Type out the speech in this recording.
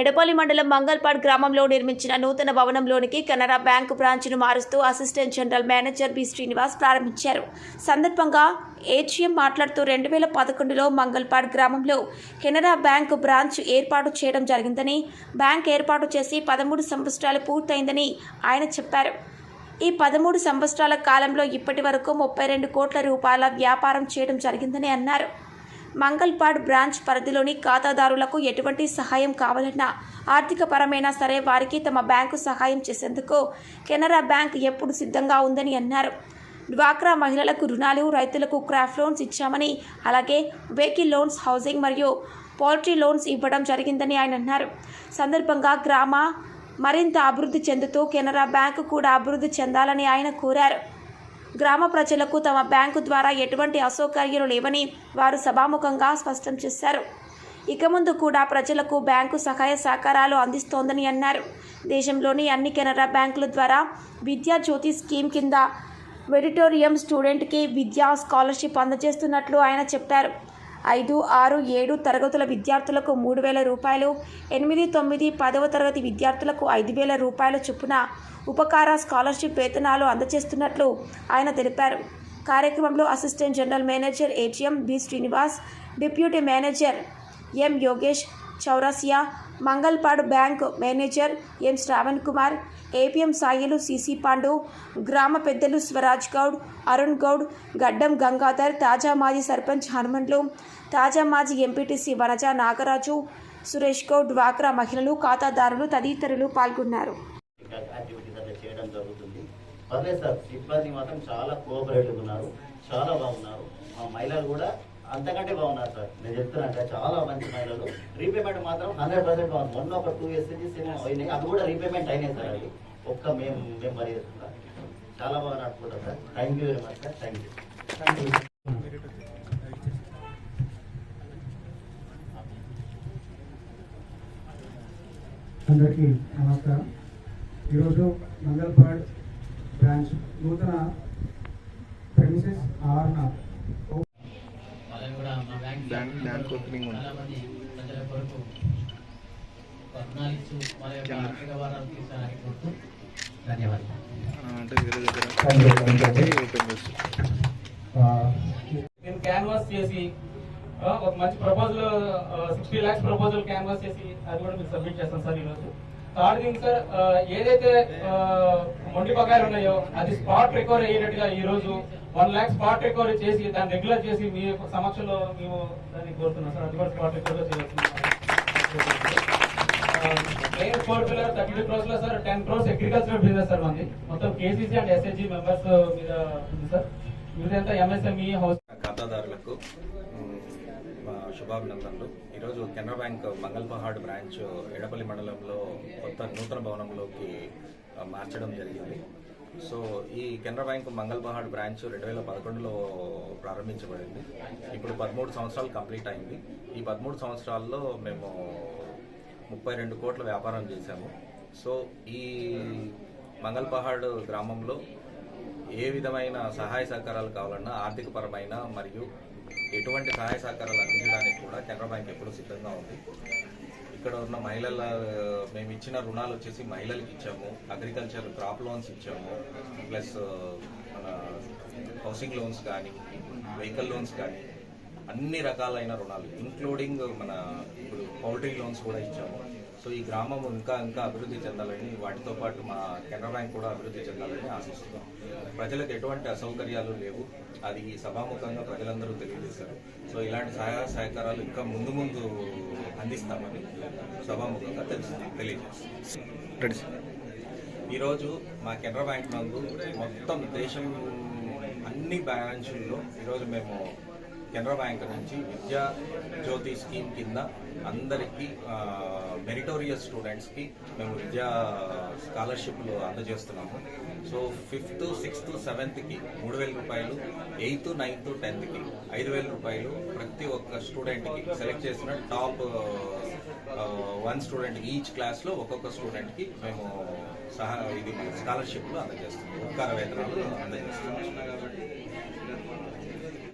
ఎడపల్లి మండలం మంగల్పాడ్ గ్రామంలో నిర్మించిన నూతన భవనంలోనికి కెనరా బ్యాంకు బ్రాంచ్ను మారుస్తూ assistant general manager B Srinivas ప్రారంభించారు. సందర్భంగా ఏజీఎం మాట్లాడుతూ రెండు వేల పదకొండులో మంగల్పాడ్ గ్రామంలో కెనరా బ్యాంకు బ్రాంచ్ ఏర్పాటు చేయడం జరిగిందని బ్యాంక్ ఏర్పాటు చేసి పదమూడు సంవత్సరాలు పూర్తయిందని ఆయన చెప్పారు. ఈ పదమూడు సంవత్సరాల కాలంలో ఇప్పటి వరకు ముప్పై రెండు కోట్ల రూపాయల వ్యాపారం చేయడం జరిగిందని అన్నారు. మంగల్పాడ్ బ్రాంచ్ పరిధిలోని ఖాతాదారులకు ఎటువంటి సహాయం కావాలన్నా ఆర్థికపరమైన సరే వారికి తమ బ్యాంకు సహాయం చేసేందుకు కెనరా బ్యాంక్ ఎప్పుడు సిద్ధంగా ఉందని అన్నారు. డ్వాక్రా మహిళలకు రుణాలు రైతులకు క్రాఫ్ట్ లోన్స్ ఇచ్చామని అలాగే వెహికల్ లోన్స్ హౌసింగ్ మరియు పౌల్ట్రీ లోన్స్ ఇవ్వడం జరిగిందని ఆయన అన్నారు. సందర్భంగా గ్రామ మరింత అభివృద్ధి చెందుతూ కెనరా బ్యాంకు కూడా అభివృద్ధి చెందాలని ఆయన కోరారు. గ్రామ ప్రజలకు తమ బ్యాంకు ద్వారా ఎటువంటి అసౌకర్యాలు లేవని వారు సభాముఖంగా స్పష్టం చేశారు. ఇక ముందు కూడా ప్రజలకు బ్యాంకు సహాయ సహకారాలు అందిస్తోందని అన్నారు. దేశంలోని అన్ని కెనరా బ్యాంకుల ద్వారా విద్యా జ్యోతి స్కీమ్ కింద మెడిటోరియం స్టూడెంట్కి విద్యా స్కాలర్షిప్ అందజేస్తున్నట్లు ఆయన చెప్పారు. ఐదు ఆరు ఏడు తరగతుల విద్యార్థులకు మూడు వేల రూపాయలు ఎనిమిది తొమ్మిది పదవ తరగతి విద్యార్థులకు ఐదు వేల రూపాయల చొప్పున ఉపకార స్కాలర్షిప్ వేతనాలు అందజేస్తున్నట్లు ఆయన తెలిపారు. కార్యక్రమంలో assistant general manager AGM B Srinivas deputy manager M Yogesh Chaurasia Mangalpadu bank manager M. Shravan Kumar APM Sailu CC Pandu గ్రామ పెద్దలు స్వరాజ్ గౌడ్ అరుణ్ గౌడ్ గడ్డం గంగాధర్ తాజా మాజీ సర్పంచ్ హనుమండ్లు తాజా మాజీ ఎంపీటీసీ వనజ నాగరాజు సురేష్ గౌడ్ డ్వాక్రా మహిళలు ఖాతాదారులు తదితరులు పాల్గొన్నారు. పర్లేదు సార్ సిబ్బంది మాత్రం చాలా కోఆపరేటివ్ ఉన్నారు చాలా బాగున్నారు. మా మహిళలు కూడా అంతకంటే బాగున్నారు సార్. నేను చెప్తున్నట్టు చాలా మంచి మహిళలు. రీపేమెంట్ మాత్రం హండ్రెడ్ పర్సెంట్ బాగుంది. మొన్న ఒక టూ ఇయర్స్ నుంచి సినిమా అయినాయి అది కూడా రీపేమెంట్ అయినాయి సార్ అది ఒక్క మేము మేము మరి చేస్తున్నాం. చాలా బాగా నడుపుకుంటాం sir. Thank you very much sir thank you అందరికీ నమస్కారం. ఈరోజు మంగళపాడ్ బ్రాంచ్ నూతన ప్రెమిసెస్ ఆవరణ బ్యాంక్ ఓపెనింగ్ ఉంది. నేను క్యాన్వాస్ చేసి ఒక మంచి proposal sixty lakhs proposal canvass చేసి అది కూడా మీకు సబ్మిట్ చేస్తాను సార్ ఈరోజు. థర్డ్ థింగ్ సార్ ఏదైతే మొండి బకాయిలు ఉన్నాయో అది స్పాట్ రికవరీ అయ్యేటట్టుగా ఈ రోజు వన్ ల్యాక్ స్పాట్ రికవరీ చేసి దాన్ని రెగ్యులర్ చేసి మీ సమక్షంలో మేము దాన్ని కోరుతున్నాం సార్. అది కూడా స్పాట్ రికవరీ చేయాల్సింది. Main four wheeler thirty two క్రోర్స్లో sir ten crores agriculture business sir మంది. మొత్తం కేసీసీ అండ్ ఎస్ఎస్జీ మెంబర్స్ మీద ఉంది సార్. మిగతా ఎంఎస్ఎంఈ హౌస్ ఖాతాదారులకు శుభాభినందనలు. ఈరోజు కెనరా బ్యాంక్ మంగళపహాడ్ బ్రాంచ్ ఎడపల్లి మండలంలో కొత్త నూతన భవనంలోకి మార్చడం జరిగింది. సో ఈ కెనరా బ్యాంక్ మంగళపహాడ్ బ్రాంచ్ రెండు వేల పదకొండులో ప్రారంభించబడింది. ఇప్పుడు పదమూడు సంవత్సరాలు కంప్లీట్ అయింది. ఈ పదమూడు సంవత్సరాల్లో మేము ముప్పై రెండు కోట్ల వ్యాపారం చేశాము. సో ఈ మంగళపహాడ్ గ్రామంలో ఏ విధమైన సహాయ సహకారాలు కావాలన్నా ఆర్థికపరమైన మరియు ఎటువంటి సహాయ సహకారాలు అందించడానికి కూడా కెనరా బ్యాంక్ ఎప్పుడు సిద్ధంగా ఉంది. ఇక్కడ ఉన్న మహిళల మేము ఇచ్చిన రుణాలు వచ్చేసి మహిళలకు ఇచ్చాము అగ్రికల్చర్ క్రాప్ లోన్స్ ఇచ్చాము ప్లస్ మన హౌసింగ్ లోన్స్ కానీ వెహికల్ లోన్స్ కానీ అన్ని రకాలైన రుణాలు ఇంక్లూడింగ్ మన ఇప్పుడు పౌల్ట్రీ లోన్స్ కూడా ఇచ్చాము. సో ఈ గ్రామం ఇంకా ఇంకా అభివృద్ధి చెందాలని వాటితో పాటు మా కెనరా బ్యాంక్ కూడా అభివృద్ధి చెందాలని ఆశిస్తున్నాం. ప్రజలకు ఎటువంటి అసౌకర్యాలు లేవు. అది ఈ సభాముఖంగా ప్రజలందరూ తెలియజేశారు. సో ఇలాంటి సహాయ సహకారాలు ఇంకా ముందు ముందు అందిస్తామని సభాముఖంగా తెలుసు తెలియజేస్తాం ఈరోజు మా కెనరా బ్యాంక్ నందు మొత్తం దేశం అన్ని బ్రాంచుల్లో ఈరోజు మేము కెనరా బ్యాంక్ నుంచి విద్యా జ్యోతి స్కీమ్ కింద అందరికీ మెరిటోరియస్ స్టూడెంట్స్కి మేము విద్యా స్కాలర్షిప్లు అందజేస్తున్నాము. సో ఫిఫ్త్ సిక్స్త్ సెవెంత్కి మూడు వేల రూపాయలు ఎయిత్ నైన్త్ టెన్త్కి ఐదు వేల రూపాయలు ప్రతి ఒక్క స్టూడెంట్కి సెలెక్ట్ చేసిన టాప్ వన్ స్టూడెంట్ ఈచ్ క్లాస్లో ఒక్కొక్క స్టూడెంట్కి మేము సహా ఇది స్కాలర్షిప్లు అందజేస్తున్నాము. ఉపకార వేతనాలు అందజేస్తున్నాం